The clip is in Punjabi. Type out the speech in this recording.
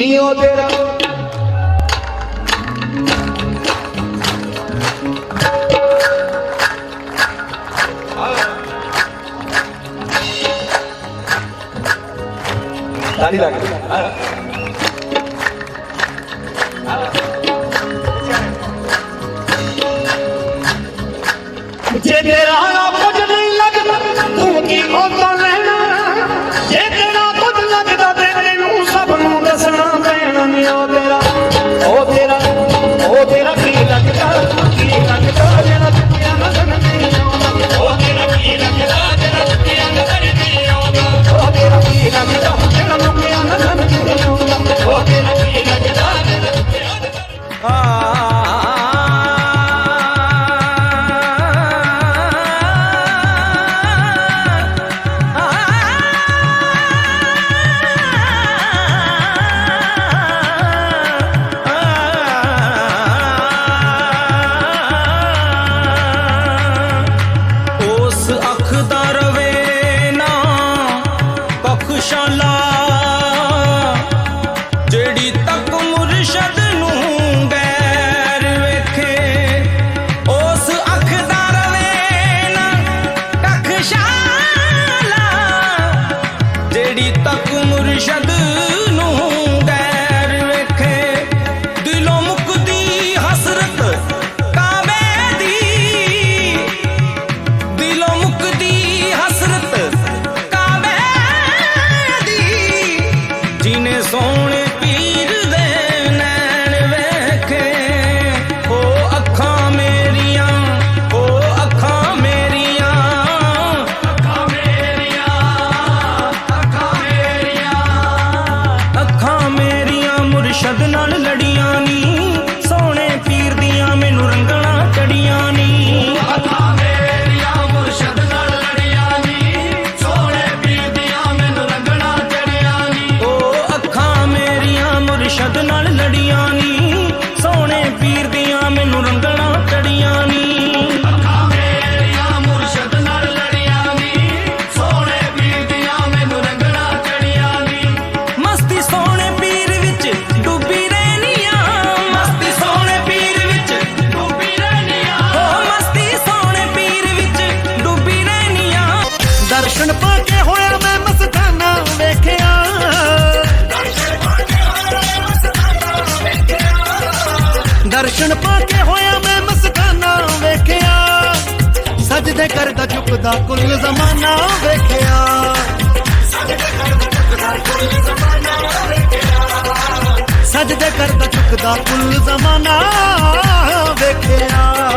mío será. Dale, dale, dale. ਜਿਹੜੀ ਤੱਕ ਮੁਰਸ਼ਦ ਹੋਇਆ ਮੈਂ ਮਸਤਾਨਾ ਵੇਖਿਆ। ਦਰਸ਼ਨ ਪਾ ਕੇ ਹੋਇਆ ਮੈਂ ਮਸਤਾਨਾ ਵੇਖਿਆ। ਸਜਦੇ ਕਰਦਾ ਚੁੱਕਦਾ ਕੁੱਲ ਜ਼ਮਾਨਾ ਵੇਖਿਆ। ਸਜਦੇ ਕਰਦਾ ਚੁੱਕਦਾ ਕੁੱਲ ਜ਼ਮਾਨਾ ਵੇਖਿਆ ਸਜਦੇ ਕਰਦਾ ਚੁੱਕਦਾ ਕੁੱਲ ਜ਼ਮਾਨਾ ਵੇਖਿਆ।